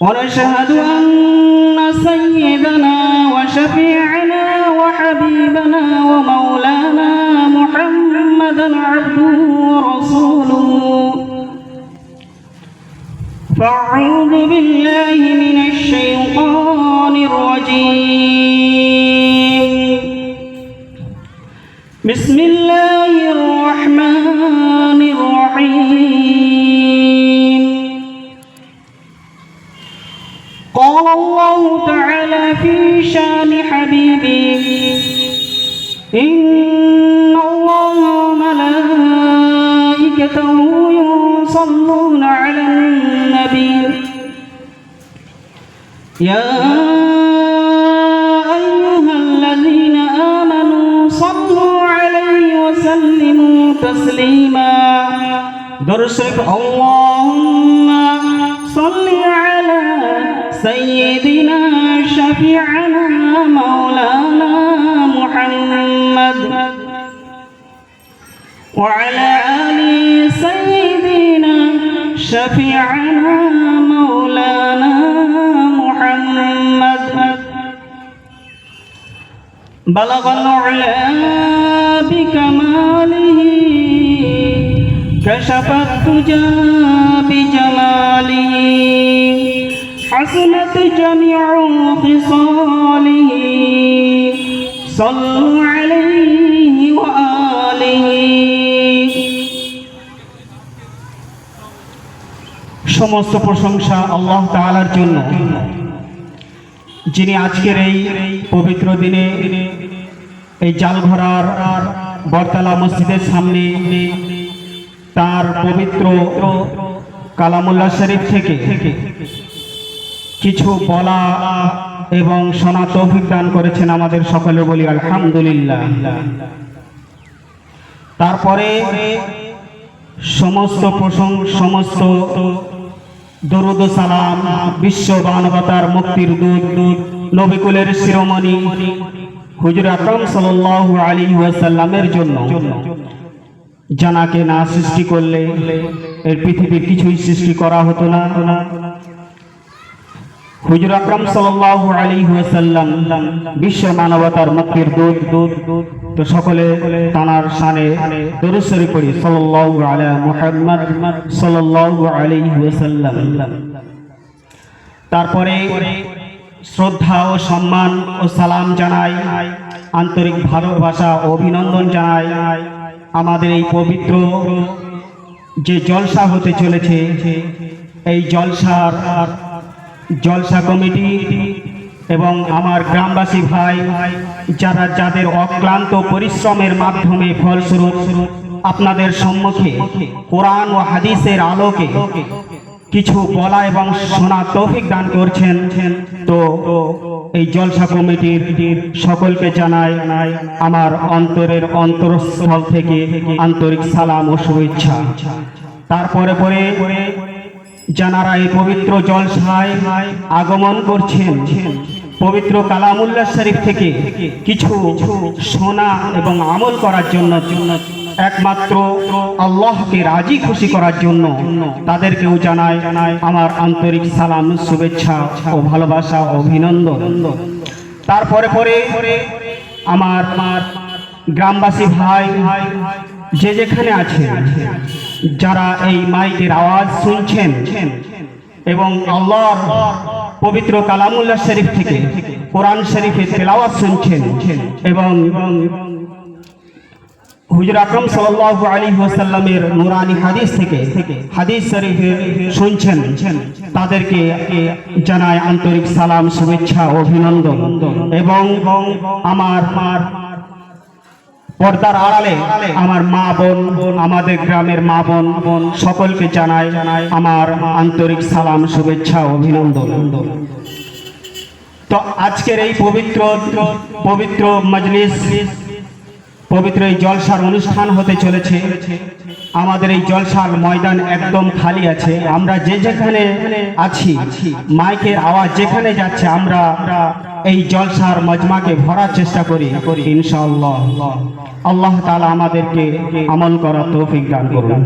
ونشهد أن سيدنا وشفيعنا وحبيبنا ومولانا محمدا عبده ورسوله. فأعوذ بالله من الشيطان الرجيم. بسم الله قال الله تعالى في شان حبيبي إن الله وملائكته يصلون على النبي. يا أيها الذين آمنوا صلوا عليه وسلموا تسليما. درسك اللهم سيدنا شفيعنا مولانا محمد وعلى آل سيدنا شفيعنا مولانا محمد. بلغ العلا بكماله كشف الدجى حسنت جميع خصاله صلوا عليه وآله সমস্ত প্রশংসা আল্লাহ তাআলার জন্য যিনি আজকের এই পবিত্র দিনে এই জালঘরার বরতলা মসজিদের সামনে তার পবিত্র কালামুল্লাহ শরীফ থেকে কিছু বলা এবং শোনা তৌফিক দান করেছেন আমাদের সকলে বলি, আলহামদুলিল্লাহ। তারপরে সমস্ত প্রসঙ্গ, সমস্ত দরুদ সালাম, বিশ্ব মানবতার মুক্তির দূত, নবিকুলের শিরোমণি, হুজুর আকরম সাল্লাল্লাহু আলাইহি ওয়াসাল্লামের জন্য জানাকে না সৃষ্টি করলে এর পৃথিবীর কিছুই সৃষ্টি করা হতো না। হুজুর আকরম সাল্লাল্লাহু আলাইহি ওয়াসাল্লাম বিশ্ব মানবতার মুক্তির দূত তো সকলে তানার শানে দরুদ শরীফ পড়ি। সাল্লাল্লাহু আলা মুহাম্মদ সাল্লাল্লাহু আলাইহি ওয়াসাল্লাম। তারপরে শ্রদ্ধা ও সম্মান ও সালাম জানাই, আন্তরিক ভালোবাসা ও অভিনন্দন জানাই আমাদের এই পবিত্র যে জলসা হতে চলেছে, এই জলসার জলসা কমিটি এবং আমার গ্রামবাসী ভাই, যারা যাদের অক্লান্ত পরিশ্রমের মাধ্যমে ফলস্বরূপ আপনাদের সম্মুখে কোরআন ও হাদিসের আলোকে কিছু বলা এবং শোনা তৌফিক দান করছেন, তো এই জলসা কমিটির সকলকে জানাই আমার অন্তরের অন্তরস্থল থেকে আন্তরিক সালাম ও শুভেচ্ছা। তারপরে পরে যারা এই পবিত্র জলসায় আগমন করছেন। পবিত্র কালামুল্লাহ শরীফ থেকে কিছু শোনা এবং আমল করার জন্য, একমাত্র আল্লাহকে রাজি খুশি করার জন্য তাদেরকেও জানায় জানায় আমার আন্তরিক সালাম, শুভেচ্ছা ও ভালোবাসা, অভিনন্দন। তারপরে পরে আমার আমার গ্রামবাসী ভাই যে যেখানে আছে যারা এই মাইকের আওয়াজ শুনছেন এবং আল্লাহর পবিত্র কালামুল্লাহ শরীফ থেকে কোরআন শরীফের তেলাওয়াত শুনছেন এবং হুজুর আকরম সাল্লাল্লাহু আলাইহি ওয়াসাল্লামের নুরানি হাদিস থেকে হাদিস শরীফে শুনছেন, তাদেরকে জানায় আন্তরিক সালাম, শুভেচ্ছা, অভিনন্দন এবং আমার পর্দার আড়ালে আমার মা বোন আমাদের গ্রামের মা বোন বোন সকলকে জানাই জানাই আমার আন্তরিক সালাম শুভেচ্ছা অভিনন্দন। তো আজকের এই পবিত্র পবিত্র মজলিস পবিত্র এই জলসার অনুষ্ঠান হতে চলেছে। আমাদের এই জলসার ময়দান একদম খালি আছে। আমরা যে যেখানে আছি, মাইকের আওয়াজ যেখানে যাচ্ছে, আমরা এই জলসার মজমাকে ভরার চেষ্টা করি, ইনশাআল্লাহ। আল্লাহ তাআলা আমাদেরকে আমল করার তৌফিক দান করুন।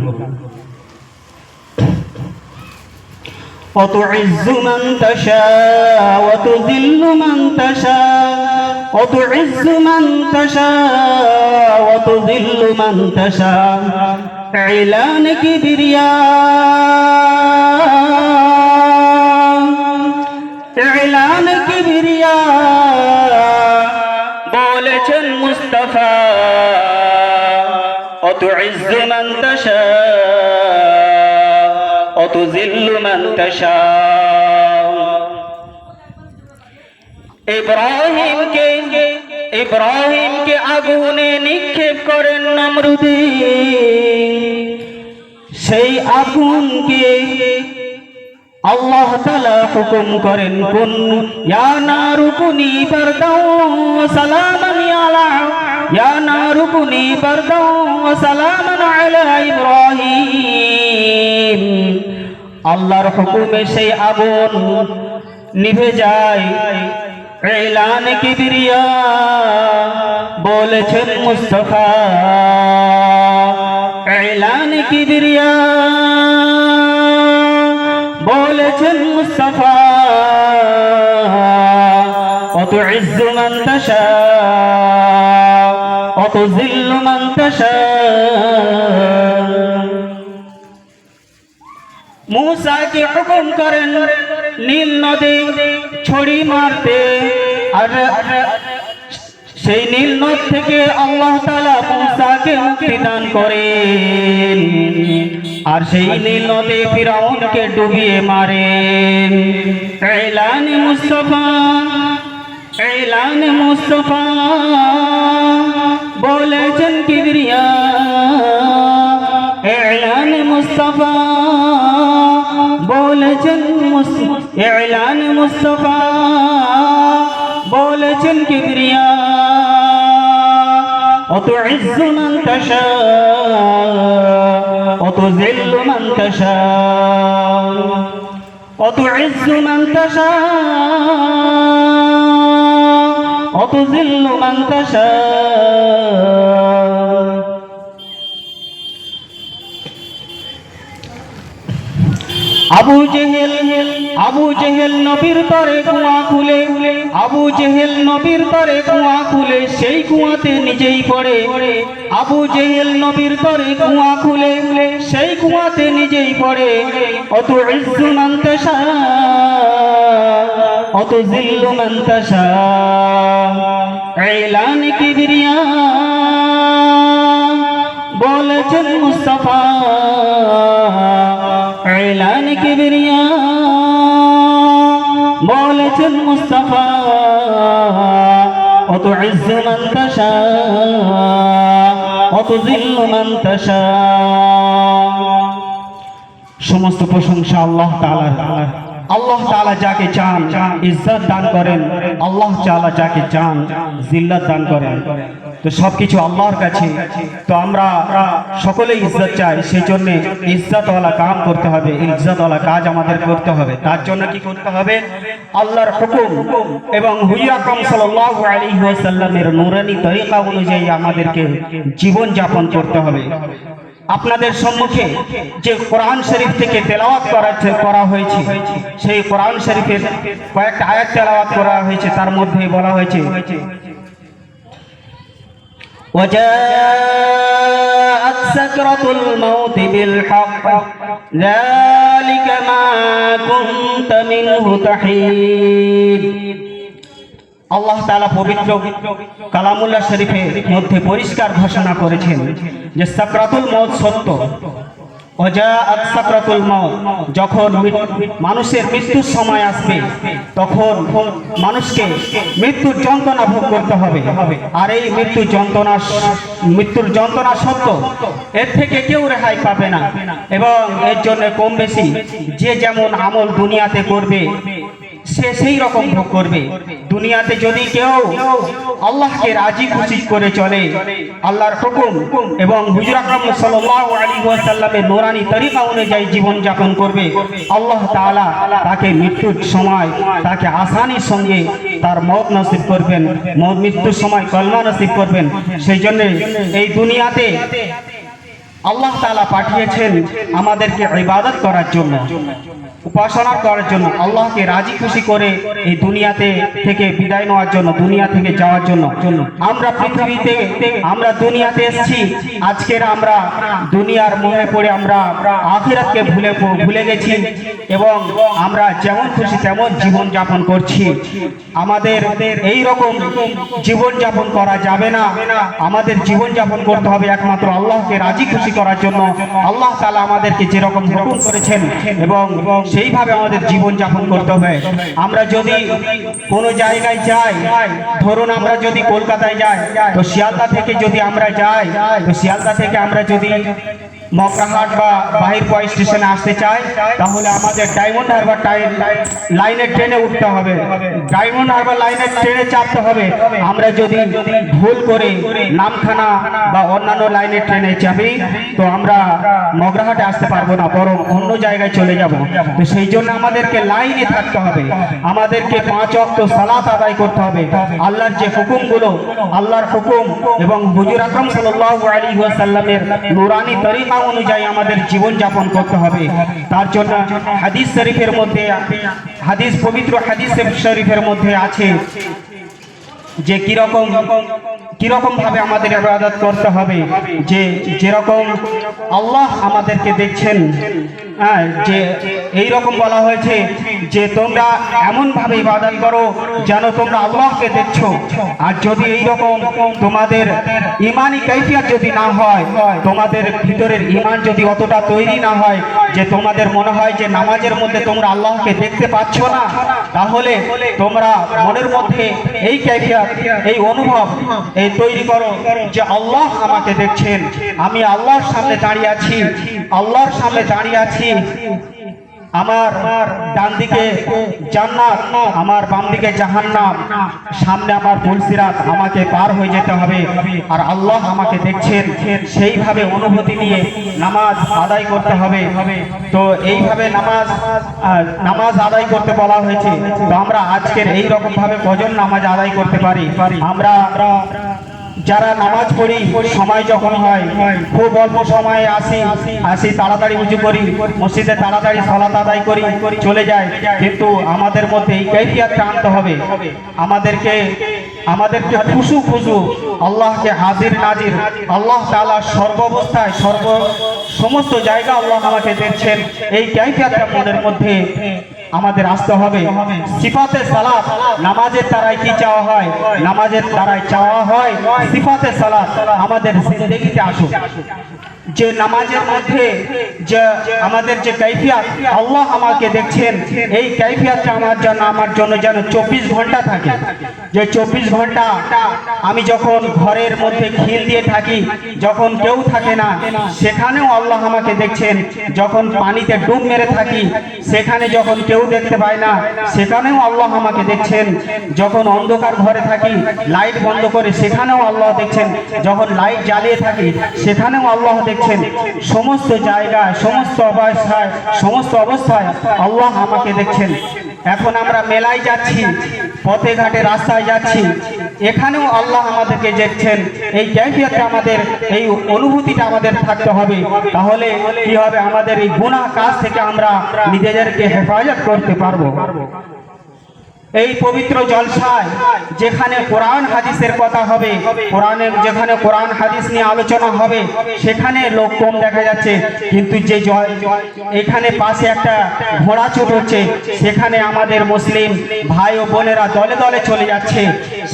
وتعز من تشاء وتذل من تشاء وتعز من تشاء وتذل من تشاء إعلان كبرياء إعلان كبرياء بولة مصطفى وتعز من تشاء ইব্রাহিমকে ইব্রাহিমকে আগুনে নিক্ষেপ করেন নমরুদি। সেই আগুনকে আল্লাহ তালা হুকুম করেন কোন ইয়া আলা ইয়া নারুকুনি বারদাও ওয়া সালামান আলা ইব্রাহিম আল্লাহর হুকুমে সেই আগুন নিভে যায়। এলান কিবরিয়া বলেছেন মুস্তফা। এলান কিবরিয়া বলেছেন মুস্তফা। অত ইজ্জু মান জিল্লু মান তাশা মুসাকে হুকুম করেন নীল নদী ছড়ি মারতে। আর সেই নীল নদ থেকে আল্লাহ তালা মুসাকে মুক্তি দান করেন। আর সেই নীল নদে ফিরাউনকে ডুবিয়ে মারেন। এলান মুস্তফা এলান মুস্তফা। বলেছেন কিবরিয়া এলান মুস্তফা। বলেছেন এলান মুস্তফা। বলেছেন কিবরিয়া মান তাশা। অত জিল্ল মান তাশা। অত জিল্ল মান তাশা। আবু জেহেল আবু জেহেল নবীর তরে কুয়া খুলে, আবু জেহেল নবীর তরে কুয়া খুলে, সেই কুয়াতে নিজেই পড়ে। আবু জেহেল নবীর তরে কুয়া খুলে, সেই কুয়াতে নিজেই পড়ে। অত ইজ্জু মান্তাসা অত জিল্লু মান্তাসা। এলান কিবরিয়া বলেছেন মুস্তফা। এলান কিবরিয়া বলেছেন মুস্তফা। অত ইজ্জ মান তাশা অত জিল্ল মান তাশা সমস্ত প্রশংসা আল্লাহ তাআলার। আল্লাহ তাআলা যাকে চান, ইজ্জত দান করেন। আল্লাহ তাআলা যাকে চান, জিল্লাত দান করেন। তো সবকিছু আল্লাহর কাছে। তো আমরা সকলেই ইজ্জত চাই সেই জন্য ইজ্জতওয়ালা কাম করতে হবে, ইজ্জতওয়ালা কাজ আমাদের করতে হবে। তার জন্য কি করতে হবে? আল্লাহর হুকুম এবং হুইয়াকম সাল্লাল্লাহু আলাইহি ওয়াসাল্লামের নূরানি তরিকা অনুযায়ী আমাদেরকে জীবন যাপন করতে হবে। আপনাদের সম্মুখে যে কোরআন শরীফ থেকে তেলাওয়াত করা করা হয়েছে সেই কোরআন শরীফের কয়েকটা আয়াত তেলাওয়াত করা হয়েছে তার মধ্যে বলা হয়েছে وجاءت سكرة الموت بالحق ذلك ما كنت منه تحيد আল্লাহ তাআলা পবিত্র কালামুল্লাহ শরীফের মধ্যে পরিষ্কার ঘোষণা করেছেন যে সাকরাতুল মৌত সত্য। সাকরাতুল মাউত যখন মানুষের মৃত্যুর সময় আসবে, তখন মানুষকে মৃত্যুর যন্ত্রণা ভোগ করতে হবে। আর এই মৃত্যু যন্ত্রণা মৃত্যুর যন্ত্রণা সত্য। এর থেকে কেউ রেহাই পাবে না। এবং এর জন্য কম বেশি যে যেমন আমল দুনিয়াতে করবে সে সেই রকম ভোগ করবে। দুনিয়াতে যদি কেউ আল্লাহকে রাজি খুশি করে চলে, আল্লাহর হুকুম এবং হুজুর আকরাম নোরানি তরিকা অনুযায়ী জীবন যাপন করবে, আল্লাহ তাআলা তাকে মৃত্যুর সময়, তাকে আসানির সঙ্গে তার মত নসিব করবেন, মত মৃত্যুর সময় কলমা নসিব করবেন। সেই জন্য এই দুনিয়াতে আল্লাহ তালা পাঠিয়েছেন আমাদেরকে ইবাদত করার জন্য, উপাসনা করার জন্য, আল্লাহকে রাজি খুশি করে এই দুনিয়াতে থেকে বিদায় নেওয়ার জন্য, দুনিয়া থেকে যাওয়ার জন্য। আমরা পৃথিবীতে, আমরা দুনিয়াতে এসেছি, আজকের আমরা দুনিয়ার মোহে পড়ে আমরা আখিরাতকে ভুলে ভুলে গেছি এবং আমরা যেমন খুশি তেমন জীবন যাপন করছি। আমাদের এই রকম জীবন যাপন করা যাবে না। আমাদের জীবন যাপন করতে হবে একমাত্র আল্লাহকে রাজি খুশি করার জন্য আল্লাহ তালা আমাদেরকে যেরকম হুকুম করেছেন এবং সেইভাবে আমাদের জীবন যাপন করতে হবে। আমরা যদি কোনো জায়গায় যাই, ধরুন আমরা যদি কলকাতায় যাই, তো শিয়ালদা থেকে যদি আমরা যাই, তো শিয়ালদা থেকে আমরা যদি মকরাহাট বা বাহিরপয় স্টেশনে আসতে চাই তাহলে আমাদের ডায়মন্ড হারবার লাইনের ট্রেনে উঠতে হবে। ডায়মন্ড হারবার লাইনের ট্রেনে চাপতে হবে। আমরা যদি ভুল করে নামখানা বা অন্যান্য লাইনের ট্রেনে চাপি, তো আমরা মগরাহাটে আসতে পারব না, বরং অন্য জায়গায় চলে যাব। তো সেই জন্য আমাদেরকে লাইনে থাকতে হবে। আমাদেরকে পাঁচ অক্ট সালাত আদায় করতে হবে। আল্লাহর যে হুকুমগুলো, আল্লাহর হুকুম এবং হুজুর আকরম সাল্লাল্লাহু আলাইহি ওয়াসাল্লামের নুরানি তরিকা অনুযায়ী আমাদের জীবন যাপন করতে হবে। তার জন্য হাদিস শরীফের মধ্যে, হাদিস পবিত্র হাদিস শরীফের মধ্যে আছে যে কীরকম কীরকম ভাবে আমাদের ইবাদত করতে হবে, যে যেরকম আল্লাহ আমাদেরকে দেখছেন হ্যাঁ যে এই রকম বলা হয়েছে যে তোমরা এমন ভাবে ইবাদত করো যেন তোমরা আল্লাহকে দেখছ। আর যদি এই রকম তোমাদের ইমানি কাইফিয়াত যদি না হয়, তোমাদের ভিতরের ইমান যদি অতটা তৈরি না হয়, যে তোমাদের মনে হয় যে নামাজের মধ্যে তোমরা আল্লাহকে দেখতে পাচ্ছ না, তাহলে তোমরা মনের মধ্যে এই ক্যারিয়ার এই অনুভব, এই তৈরি করো যে আল্লাহ আমাকে দেখছেন। আমি আল্লাহর সামনে দাঁড়িয়ে আছি, আল্লাহর সামনে দাঁড়িয়ে আছি। আমার ডান দিকে জান্নাত, আমার বাম দিকে জাহান্নাম। সামনে আমার পুলসিরাত আমাকে পার হয়ে যেতে হবে। আর আল্লাহ আমাকে দেখছেন, সেইভাবে অনুভূতি নিয়ে নামাজ আদায় করতে হবে। তো এইভাবে নামাজ নামাজ আদায় করতে বলা হয়েছে। তো আমরা আজকের এই রকম ভাবে কজন নামাজ আদায় করতে পারি। আমরা যারা নামাজ পড়ি, সময় যখন হয়, খুব অল্প সময়ে আসি আসি তাড়াতাড়ি উঁচু করি, মসজিদে তাড়াতাড়ি সলাত আদায় করি, চলে যায় কিন্তু আমাদের মধ্যে এই কৈফিয়াতটা আনতে হবে। আমাদেরকে আমাদেরকে খুশু খুশু আল্লাহকে হাজির নাজির, আল্লাহ তাআলা সর্বাবস্থায় সর্ব, সমস্ত জায়গা আল্লাহ আমাকে দেখছেন এই কৈফিয়াতটা মনের মধ্যে আমাদের আসতে হবে। সিফাতে সালাত, নামাজের দ্বারাই কি চাওয়া হয়? নামাজের দ্বারাই চাওয়া হয় সিফাতে সালাত। আমাদের জিন্দগিতে আসুক। যে নামাজের মধ্যে যে আমাদের যে কৈফিয়াত আল্লাহ আমাকে দেখছেন। এই কৈফিয়াতটা আমার জন্য আমার জন্য যেন চব্বিশ ঘণ্টা থাকে। যে চব্বিশ ঘণ্টা আমি যখন ঘরের মধ্যে খিল দিয়ে থাকি, যখন কেউ থাকে না, সেখানেও আল্লাহ আমাকে দেখছেন। যখন পানিতে ডুব মেরে থাকি, সেখানে যখন কেউ দেখতে পায় না, সেখানেও আল্লাহ আমাকে দেখছেন। যখন অন্ধকার ঘরে থাকি, লাইট বন্ধ করে, সেখানেও আল্লাহ দেখছেন। যখন লাইট জ্বালিয়ে থাকি, সেখানেও আল্লাহ দেখছেন। সমস্ত জায়গায়, সমস্ত অবস্থায় সমস্ত অবস্থায় আল্লাহ আমাকে দেখছেন। এখন আমরা মেলায় যাচ্ছি, পথে ঘাটে রাস্তায় যাচ্ছি। এখানেও আল্লাহ আমাদেরকে দেখছেন। এই ক্যাফিয়াতে আমাদের, এই অনুভূতিটা আমাদের থাকতে হবে। তাহলে কি হবে? আমাদের এই গুণা কাজ থেকে আমরা নিজেদেরকে হেফাজত করতে পারব। এই পবিত্র জলসায় যেখানে কোরআন হাদিসের কথা হবে, কোরআনের যেখানে কোরআন হাদিস নিয়ে আলোচনা হবে, সেখানে লোক কম দেখা যাচ্ছে। কিন্তু যে জল, এখানে পাশে একটা ঘোড়া চোট হচ্ছে সেখানে আমাদের মুসলিম ভাই ও বোনেরা দলে দলে চলে যাচ্ছে।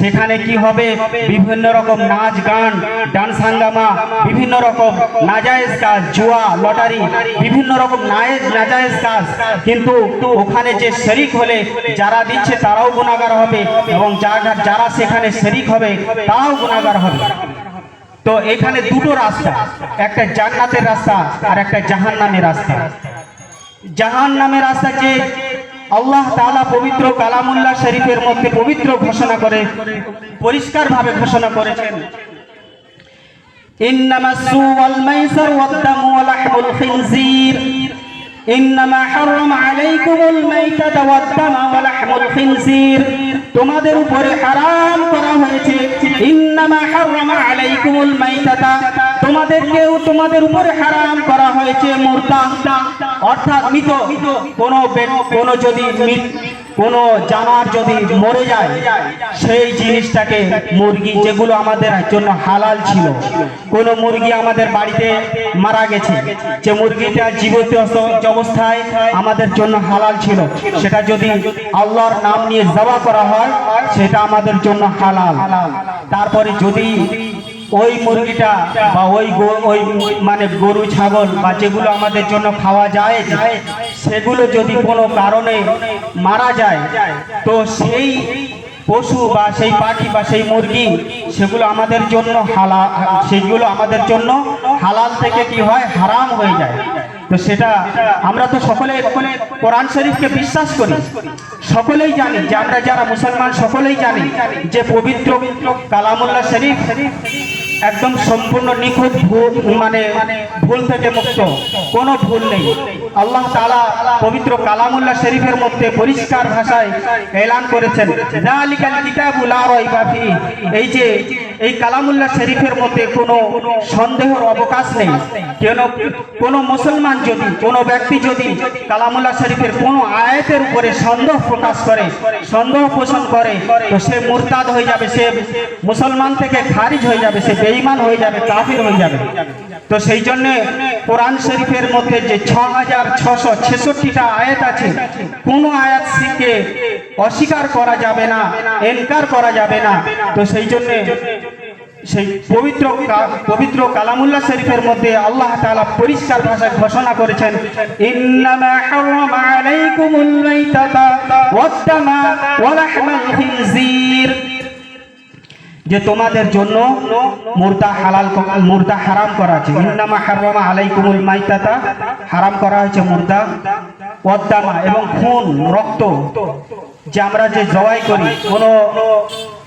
সেখানে কি হবে? বিভিন্ন রকম নাচ গান, ডান্স হাঙ্গামা, বিভিন্ন রকম নাজায়েজ কাজ, জুয়া, লটারি, বিভিন্ন রকম নায়েজ নাজায়েজ কাজ। কিন্তু ওখানে যে শরিক হলে যারা দিচ্ছে তারাও গুণাগার হবে এবং যারা সেখানে শরিক হবে, তারাও গুণাগার হবে। তো এখানে দুটো রাস্তা, একটা জান্নাতের রাস্তা আর একটা জাহান নামের রাস্তা। জাহান নামের রাস্তা যে আল্লাহ তালা পবিত্র কালামুল্লাহ শরীফের মধ্যে পবিত্র ঘোষণা করে, পরিষ্কারভাবে ঘোষণা করেছেন। ইন্নামাসু ওয়াল মাইসার ওয়াদ ওয়া লাহমুল খিনজির। إنما حرم عليكم الميتة والدم ولحم الخنزير তোমাদের উপরে হারাম করা হয়েছে ইন্নামা হারামা আলাইকুমুল মাইতাতা তোমাদেরকেও তোমাদের উপরে হারাম করা হয়েছে মুরতা অর্থাৎ মৃত কোন কোন যদি মৃত- কোন জানোয়ার যদি মরে যায়, সেই জিনিসটাকে মুরগি, যেগুলো আমাদের জন্য হালাল ছিল, কোন মুরগি আমাদের বাড়িতে মারা গেছে, যে মুরগিটা জীবিত অবস্থায় আমাদের জন্য হালাল ছিল, সেটা যদি আল্লাহর নাম নিয়ে জবা করা হয়, সেটা আমাদের জন্য হালাল। তারপরে যদি ওই মুরগিটা বা ওই ওই মানে গরু, ছাগল বা যেগুলো আমাদের জন্য খাওয়া যায়, সেগুলো যদি কোনো কারণে মারা যায়, তো সেই পশু বা সেই পাখি বা সেই মুরগি সেগুলো আমাদের জন্য হালা, সেগুলো আমাদের জন্য হালাল থেকে কি হয়, হারাম হয়ে যায়। তো সেটা আমরা তো সকলে কোরআন শরীফকে বিশ্বাস করি। সকলেই জানি যে আমরা যারা মুসলমান, সকলেই জানি যে পবিত্র কালামুল্লাহ শরীফ একদম সম্পূর্ণ নিখুঁত ভুল মানে ভুল থেকে মুক্ত। কোনো ভুল নেই। আল্লাহ তালা পবিত্র কালামুল্লাহ শরীফের মধ্যে পরিষ্কার ভাষায় এলান করেছেন এই যে, এই কালামুল্লাহ শরীফের মধ্যে কোনো সন্দেহের অবকাশ নেই। কেন, কোনো মুসলমান যদি, কোনো ব্যক্তি যদি কালামুল্লাহ শরীফের কোনো আয়াতের উপরে সন্দেহ প্রকাশ করে, সন্দেহ পোষণ করে, তো সে মুরতাদ হয়ে যাবে, সে মুসলমান থেকে খারিজ হয়ে যাবে, সে বেঈমান হয়ে যাবে, কাফির হয়ে যাবে। তো সেই জন্য কোরআন শরীফের মধ্যে যে ছ হাজার ছশো ছেষট্টিটা আয়াত আছে, কোনো আয়াত শিখে অস্বীকার করা যাবে না, এনকার করা যাবে না। তো সেই জন্য সেই পবিত্র পবিত্র কালামুল্লাহ শরীফের মধ্যে আল্লাহ তাআলা পরিষ্কার ভাষায় ঘোষণা করেছেন, ইন্নামা হারামা আলাইকুমুল মাইতাতা ওয়াদ-দামা ওয়া লাহমাল খিনজির। যে তোমাদের জন্য মুর্দা হালাল মুর্দা হারাম করা আছে। ইন্নামা হারামা আলাইকুমুল মাইতাতা। হারাম করা হয়েছে মুর্দা। ওয়াদ-দামা এবং খুন, রক্ত যে আমরা যে জবাই করি, কোনো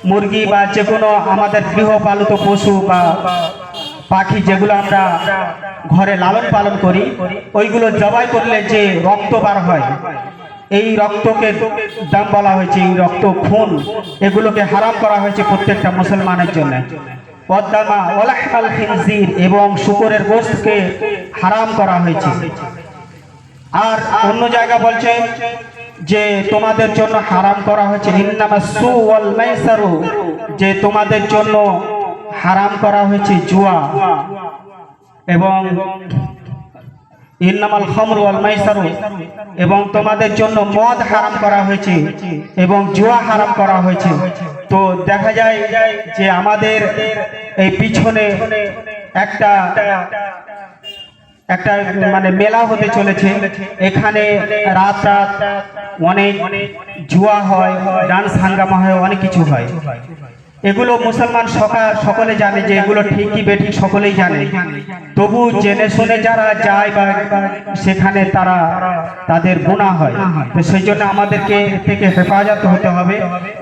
মুরগি বা যে কোনো আমাদের গৃহপালিত পশু বা পাখি যেগুলো আমরা ঘরে লালন পালন করি, ওইগুলো জবাই করলে যে রক্ত বার হয় এই রক্তকে দাম বলা হয়েছে, এই রক্ত খুন, এগুলোকে হারাম করা হয়েছে প্রত্যেকটা মুসলমানের জন্য। এবং শুকরের গোশতকে হারাম করা হয়েছে। আর অন্য জায়গা বলছে যে তোমাদের জন্য হারাম করা হয়েছে যে তোমাদের জন্য হারাম করা হয়েছে জুয়া এবং ইন্নামাল খামর ওয়াল মাইসারু। এবং তোমাদের জন্য মদ হারাম করা হয়েছে এবং জুয়া হারাম করা হয়েছে। তো দেখা যায় যে আমাদের এই পিছনে একটা একটা মানে মেলা হতে চলেছে। এখানে রাত রাত অনেক জুয়া হয়, ডান্স হাঙ্গামা হয়, অনেক কিছু হয়। এগুলো মুসলমান সকা, সকলে জানে যে এগুলো ঠিকই বেঠিক সকলেই জানে। তবু জেনে শুনে যারা যায় বা সেখানে তারা, তাদের গুণা হয়। তো সেই জন্য আমাদেরকে থেকে হেফাজত হতে হবে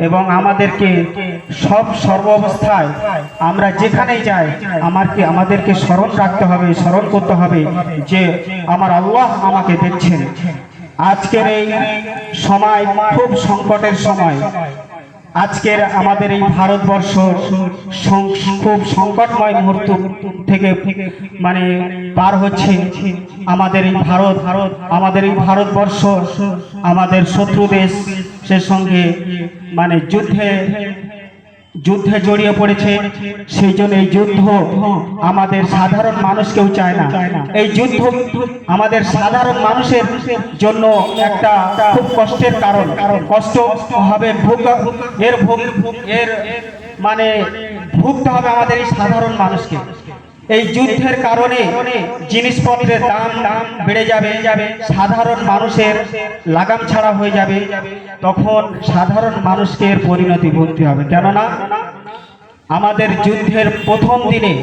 এবং আমাদেরকে সব সর্ব অবস্থায় আমরা যেখানেই যাই, আমারকে, আমাদেরকে স্মরণ রাখতে হবে, স্মরণ করতে হবে যে আমার আল্লাহ আমাকে দেখছেন। আজকের এই সময় খুব সংকটের সময়। আজকের আমাদের এই ভারতবর্ষ খুব সংকটময় মুহূর্ত থেকে মানে পার হচ্ছে আমাদের এই ভারত ভারত, আমাদের এই ভারতবর্ষ, আমাদের শত্রু দেশ, সে সঙ্গে মানে যুদ্ধে যুদ্ধে জড়িয়ে পড়েছে, সেই জন্য এই যুদ্ধ আমাদের সাধারণ মানুষ কেউ চায় না। এই যুদ্ধ আমাদের সাধারণ মানুষের জন্য একটা খুব কষ্টের কারণ। কষ্ট হবে এর এর মানে ভুগতে হবে আমাদের এই সাধারণ মানুষকে। এই যুদ্ধের কারণে জিনিসপত্রের দাম দাম বেড়ে যাবে। যাবে সাধারণ মানুষের লাগাম ছাড়া হয়ে যাবে। তখন সাধারণ মানুষকে পরিণতি ভুগতে হবে। কেননা আমাদের যুদ্ধের প্রথম দিনে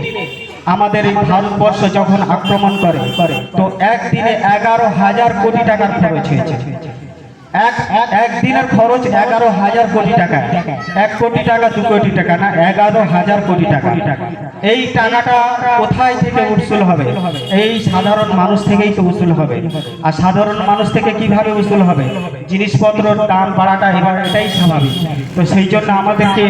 আমাদের এই ভারতবর্ষ যখন আক্রমণ করে করে, তো একদিনে এগারো হাজার কোটি টাকার খরচ হয়েছে। এক একদিনের খরচ এগারো হাজার কোটি টাকা। এক কোটি টাকা, দু কোটি টাকা না, এগারো হাজার কোটি টাকা। এই টাকাটা কোথায় থেকে উসুল হবে? এই সাধারণ মানুষ থেকেই তো উসুল হবে। আর সাধারণ মানুষ থেকে কীভাবে উসুল হবে? জিনিসপত্রের দাম বাড়াটা এবার এটাই স্বাভাবিক। তো সেই জন্য আমাদেরকে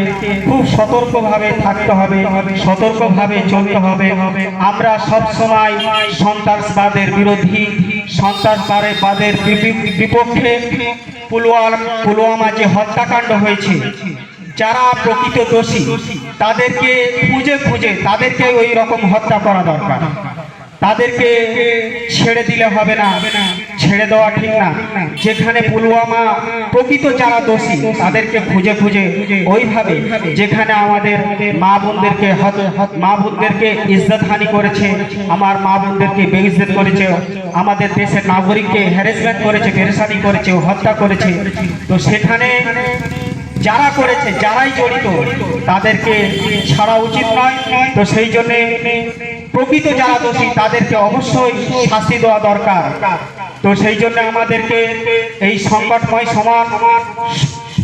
খুব সতর্কভাবে থাকতে হবে, সতর্কভাবে চলতে হবে। আমরা সব সময় সন্ত্রাসবাদের বিরোধী সন্ত্রাসবাদের বাদের বিপক্ষে পুলওয়ামা পুলওয়ামা যে হত্যাকাণ্ড হয়েছে, যারা প্রকৃত দোষী, তাদেরকে খুঁজে খুঁজে তাদেরকে ওই রকম হত্যা করা দরকার। তাদেরকে ছেড়ে দিলে হবে না। ছেড়ে দেওয়া ঠিক না। যেখানে পুলওয়ামা প্রকৃত যারা দোষী, তাদেরকে খুঁজে খুঁজে ওইভাবে যেখানে আমাদের মা বোনদেরকে মা বোনদেরকে ইজ্জত হানি করেছে, আমার মা বোনদেরকে বেইজ্জত করেছে, আমাদের দেশের নাগরিককে হ্যারাসমেন্ট করেছে পেরেশানি করেছে হত্যা করেছে। তো সেখানে যারা করেছে, যারাই জড়িত, তাদেরকে ছাড়া উচিত নয়। তো সেই জন্যে প্রকৃত যারা দোষী, তাদেরকে অবশ্যই শাস্তি দেওয়া দরকার। তো সেই জন্য আমাদেরকে এই সংকটময় সমাজ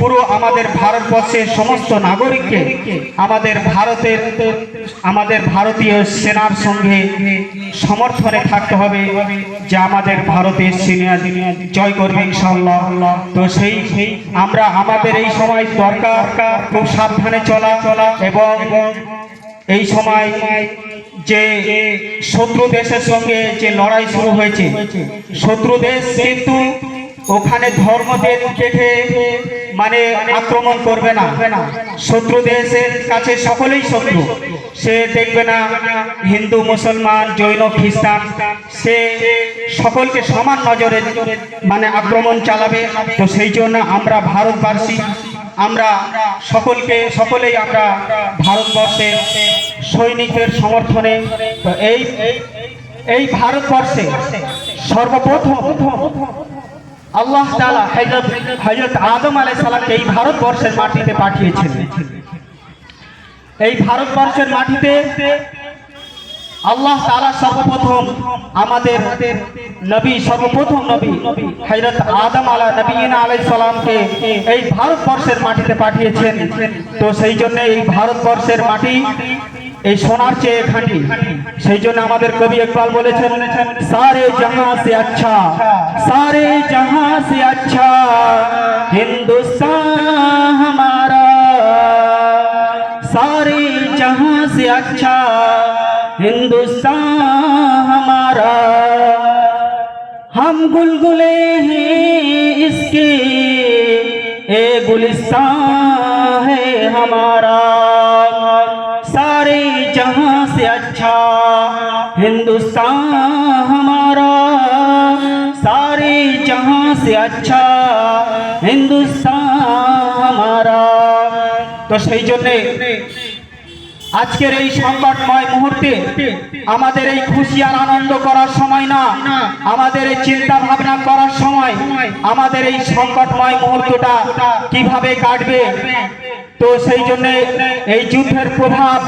পুরো আমাদের ভারতবর্ষের সমস্ত নাগরিককে আমাদের ভারতের, আমাদের ভারতীয় সেনার সঙ্গে সমর্থনে থাকতে হবে যে আমাদের ভারতের সিনিয়র জয় করবে ইনশাল্লাহ তো সেই, আমরা, আমাদের এই সময় দরকার খুব সাবধানে চলা চলা এবং এই সময় যে শত্রু দেশের সঙ্গে যে লড়াই শুরু হয়েছে, শত্রু দেশ কিন্তু ওখানে ধর্মদের দেখে মানে আক্রমণ করবে না। শত্রু দেশের কাছে সকলেই শত্রু। সে দেখবে না হিন্দু, মুসলমান, জৈন, খ্রিস্টান, সে সকলকে সমান নজরে মানে আক্রমণ চালাবে। তো সেই জন্য আমরা ভারতবাসী আমরা সকলকে, সকলেই আমরা ভারতবর্ষে সৈনিকের সমর্থনে এই এই ভারতবর্ষে সর্বপ্রথম আল্লাহ হযরত হযরত আদম আলাইহিস সালামকে এই ভারতবর্ষের মাটিতে পাঠিয়েছেন এই ভারতবর্ষের মাটিতে আল্লাহ তারা সর্বপ্রথম আমাদের নবী, সর্বপ্রথম নবী হজরত আদম আলা নবীন আলাই সালামকে এই ভারতবর্ষের মাটিতে পাঠিয়েছেন। তো সেই জন্য এই ভারতবর্ষের মাটি এই সোনার চেয়ে খাঁটি। সেই জন্য আমাদের কবি একবার বলেছেন, সারে জাহা সে আচ্ছা সারে জাহা সে আচ্ছা হিন্দুস্তান হামারা, সারে জাহা সে আচ্ছা। हिंदुस्तान हमारा हम गुलगुले हैं इसके ए गुलिस्तान है हमारा सारे जहां से अच्छा हिंदुस्तान हमारा सारे जहां से अच्छा हिंदुस्तान हमारा তো সেই জন্যে আজকের এই সংকটময় মুহূর্তে আমাদের এই খুশি আর আনন্দ করার সময় না আমাদের এই চিন্তা ভাবনা করার সময়। আমাদের এই সংকটময় মুহূর্তটা কীভাবে কাটবে? তো সেই জন্য এই যুদ্ধের প্রভাব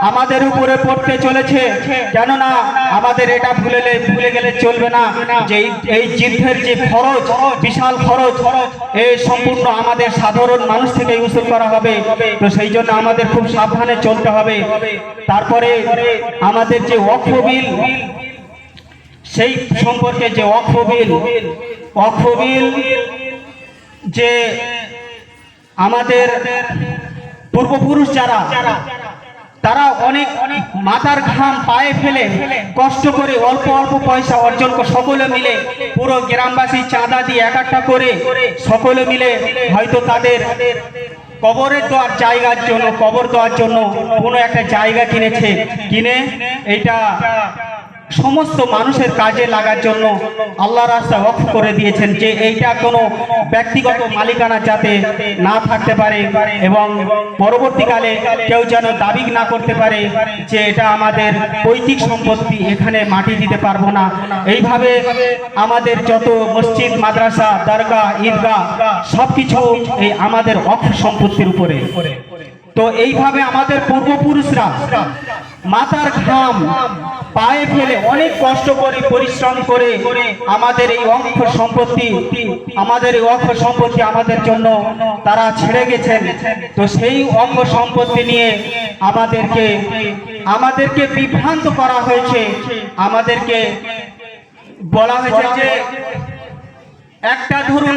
আমাদের উপরে পড়তে চলেছে। কেননা আমাদের এটা ভুলে ভুলে গেলে চলবে না যে এই- যুদ্ধের যে খরচ, বিশাল খরচ এই সম্পূর্ণ আমাদের সাধারণ মানুষ থেকে উসুল করা হবে। তো সেই জন্য আমাদের খুব সাবধানে চলতে হবে। তারপরে আমাদের যে ওয়াকফ বিল, সেই সম্পর্কে যে ওয়াকফ বিল ওয়াকফ বিল যে আমাদের পূর্বপুরুষ যারা, তারা অনেক অনেক মাথার ঘাম পায়ে ফেলে কষ্ট করে অল্প অল্প পয়সা অর্জন করে সকলে মিলে পুরো গ্রামবাসী চাঁদা দিয়ে এক একটা করে সকলে মিলে হয়তো তাদের কবরের দেওয়ার জায়গার জন্য, কবর দেওয়ার জন্য কোনো একটা জায়গা কিনেছে। কিনে? এটা সমস্ত মানুষের কাজে লাগার জন্য আল্লাহ রাস্তা অফ করে দিয়েছেন যে এইটা কোনো ব্যক্তিগত মালিকানা যাতে না থাকতে পারে এবং পরবর্তীকালে কেউ যেন দাবি না করতে পারে যে এটা আমাদের পৈতৃক সম্পত্তি, এখানে মাটি দিতে পারব না। এইভাবে আমাদের যত মসজিদ, মাদ্রাসা দরগা ঈদগাহ, সবকিছু এই আমাদের অক্ষ সম্পত্তির উপরে। তো এইভাবে আমাদের পূর্বপুরুষরা মাথার ঘাম, পায়ে ফেলে অনেক কষ্ট করে, পরিশ্রম করে আমাদের এই অঙ্ক সম্পত্তি, আমাদের এই অঙ্ক সম্পত্তি আমাদের জন্য তারা ছেড়ে গেছেন। তো সেই অঙ্গ সম্পত্তি নিয়ে আমাদেরকে আমাদেরকে বিভ্রান্ত করা হয়েছে। আমাদেরকে বলা হয়েছে যে, একটা ধরুন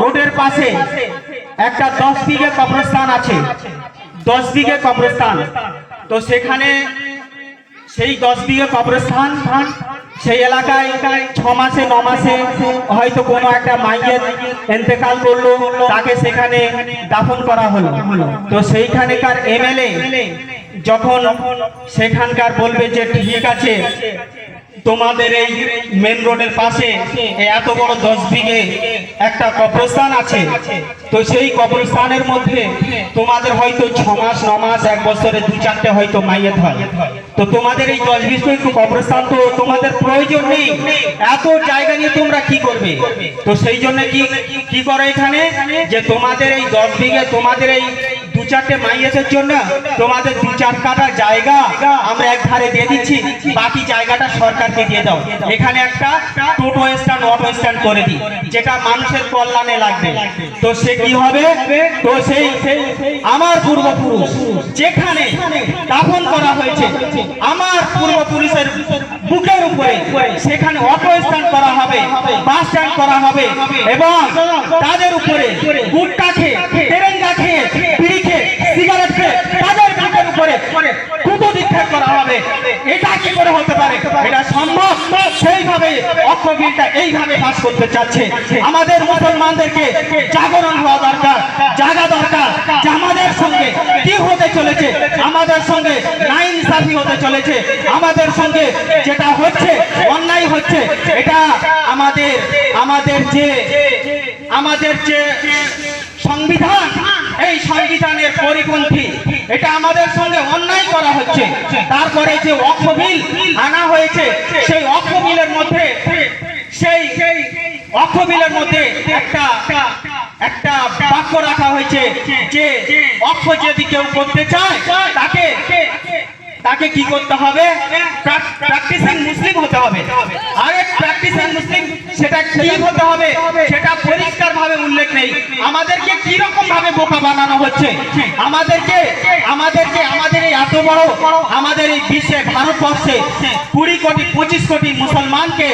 রোডের পাশে একটা দশ বিঘে কবরস্থান আছে। দশ বিঘে কবরস্থান। তো সেখানে সেই দশ বিঘে কবরস্থান, সেই এলাকায় ছ মাসে, ন মাসে হয়তো কোনো একটা মাইয়ের এতেকাল করল, তাকে সেখানে দাফন করা হলো। তো সেইখানেকার এমএলএ যখন সেখানকার বলবে যে, ঠিক আছে তোমাদের এই মেন রোডের পাশে এত বড় দশ বিঘে একটা কবরস্থান আছে। তো সেই কবরস্থানের মধ্যে তোমাদের হয়তো ছ মাস, ন মাস, এক বছরে দু চারটে হয়তো মাইয়েত হয়। তো তোমাদের এই দশ বিঘে কবরস্থান তো তোমাদের প্রয়োজন নেই। এত জায়গা নিয়ে তোমরা কি করবে? তো সেই জন্য কি কি করো এখানে? যে তোমাদের এই দশ বিঘে, তোমাদের এই দু চারটে মাইয়েতের জন্য তোমাদের দু চার কাটা জায়গা আমরা এক ধারে দিয়ে দিচ্ছি। বাকি জায়গাটা সরকারকে দিয়ে দাও। এখানে একটা টোটো স্ট্যান্ড, অটো স্ট্যান্ড করে দিই, যেটা মানুষের কল্যাণে লাগবে। তো সে কি হবে? তো সেই আমার পূর্বপুরুষ, যেখানে দাফন করা হয়েছে, আমার পূর্বপুরুষের বুকের উপরে, সেখানে অটো স্ট্যান্ড করা হবে, বাস স্ট্যান্ড করা হবে, এবং তাদের উপরে গুটকা খেয়ে, তেরেঙ্গা খেয়ে বিড়ি খেয়ে সিগারেট খেয়ে তাদের বুকের উপরে কুতো নিক্ষেপ করা হবে এটা কি করে হতে পারে এটা সম্ভব সেইভাবে অক্ষবিলটা এইভাবে পাস করতে চাচ্ছে। আমাদের মুসলমানদেরকে জাগরণ হওয়া দরকার, জাগা দরকার যে আমাদের সঙ্গে কি হতে চলেছে, আমাদের সঙ্গে নাইন সাফি হতে চলেছে, আমাদের সঙ্গে যেটা হচ্ছে, অন্যায় হচ্ছে, এটা আমাদের আমাদের যে আমাদের যে সংবিধান, এই সংবিধানের পরিপন্থী, এটা আমাদের সঙ্গে অন্যায় করা হচ্ছে। তারপরে যে অক্ষ বিল আনা হয়েছে, সেই অক্ষ বিলের মধ্যে অক্ষ বিলের মধ্যে একটা একটা বাক্য রাখা হয়েছে যে অক্ষ যদি কেউ করতে চায়, তাকে তাকে কি করতে হবে? প্র্যাকটিসিং মুসলিম হতে হবে। আরে প্র্যাকটিসিং মুসলিম সেটা কি হতে হবে? সেটা পরিষ্কার ভাবে উল্লেখ নেই। আমাদেরকে কি রকম ভাবে বোকা বানানো হচ্ছে? আমাদেরকে আমাদেরকে, আমাদের এই এত বড়, আমাদের এই বিশ্বে, ভারতবর্ষে কুড়ি কোটি, পঁচিশ কোটি মুসলমানকে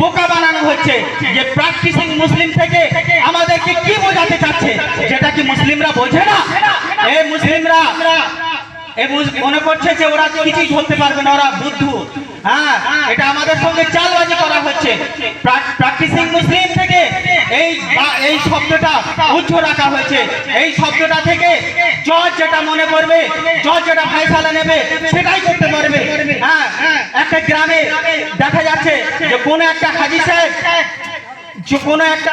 বোকা বানানো হচ্ছে যে প্র্যাকটিসিং মুসলিম থেকে আমাদেরকে কি বোঝাতে চাচ্ছে? যেটা কি মুসলিমরা বোঝে না? এই মুসলিমরা মনে করছে যে ওরা কিছুই ধরতে পারবে না, ওরা বুদ্ধু। হ্যাঁ এটা আমাদের সঙ্গে চালবাজি করা হচ্ছে। প্র্যাকটিসিং মুসলিম থেকে এই এই শব্দটা উচ্চ রাখা হয়েছে। এই শব্দটা থেকে জজ যেটা মনে করবে, জজ যেটা ফাইসালা নেবে, সেটাই করতে পারবে। হ্যাঁ একটা গ্রামে দেখা যাচ্ছে যে কোনো একটা হাজি সাহেব, যে কোনো একটা